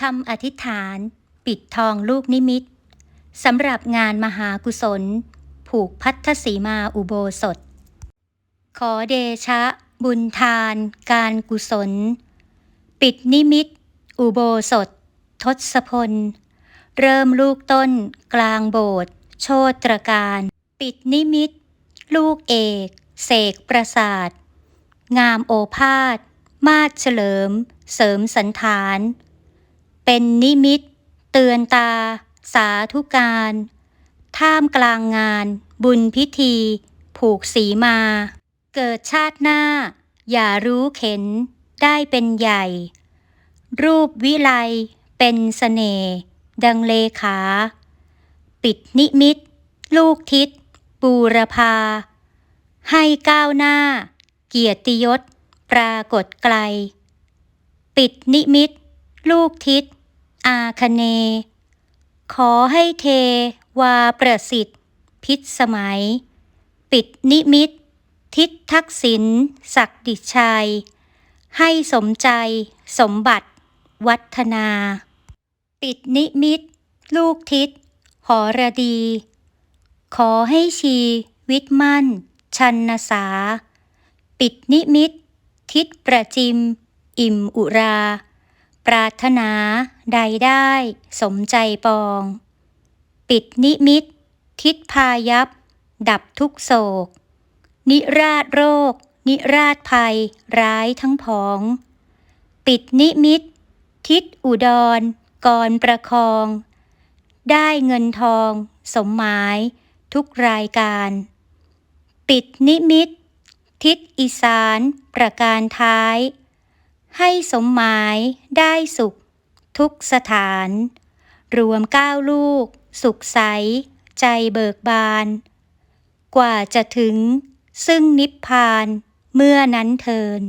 คำอธิษฐาน ปิดทองลูกนิมิตสำหรับงานมหากุศล ผูกพัทธสีมาอุโบสถ ขอเดชะ บุญทาน การกุศล ปิดนิมิต อุโบสถ ทศพล เริ่มลูกต้น กลางโบสถ์โชตรการ ปิดนิมิต ลูกเอก เสกประสาท งามโอภาส มาดเฉลิม เสริมสันฐาน เป็นนิมิต เตือนตา สาธุการ ท่ามกลางงาน บุญพิธี ผูกสีมา เกิดชาติหน้า อย่ารู้เข็น ได้เป็นใหญ่ รูปวิไล เป็นเสน่ห์ดังเลขา ปิดนิมิต ลูกทิศบูรพา ให้ก้าวหน้า เกียรติยศ ปรากฏไกล ปิดนิมิต ลูกทิศ อาคเน ขอให้เทวาประสิทธิ์ พิษสมัย ปิดนิมิต ทิศทักษิณศักดิชัย ให้สมใจ สมบัติ วัฒนา ปิดนิมิต ลูกทิศหอระดี ขอให้ชีวิตมั่น ชันนสา ปิดนิมิต ทิศประจิม อิ่มอุรา ปรารถนาใดได้ สมใจปอง ปิดนิมิต ทิศพายับ ดับทุกโศก นิราชโรค นิราชภัย ร้ายทั้งผอง ปิดนิมิต ทิศอุดรกรประคอง ได้เงินทอง สมหมาย ทุกรายการ ปิดนิมิต ทิศอีสาน ประการท้าย ให้สมหมายได้สุข ทุกสถาน รวมเก้าลูก สุขใส ใจเบิกบาน กว่าจะถึงซึ่งนิพพานเมื่อนั้นเทิน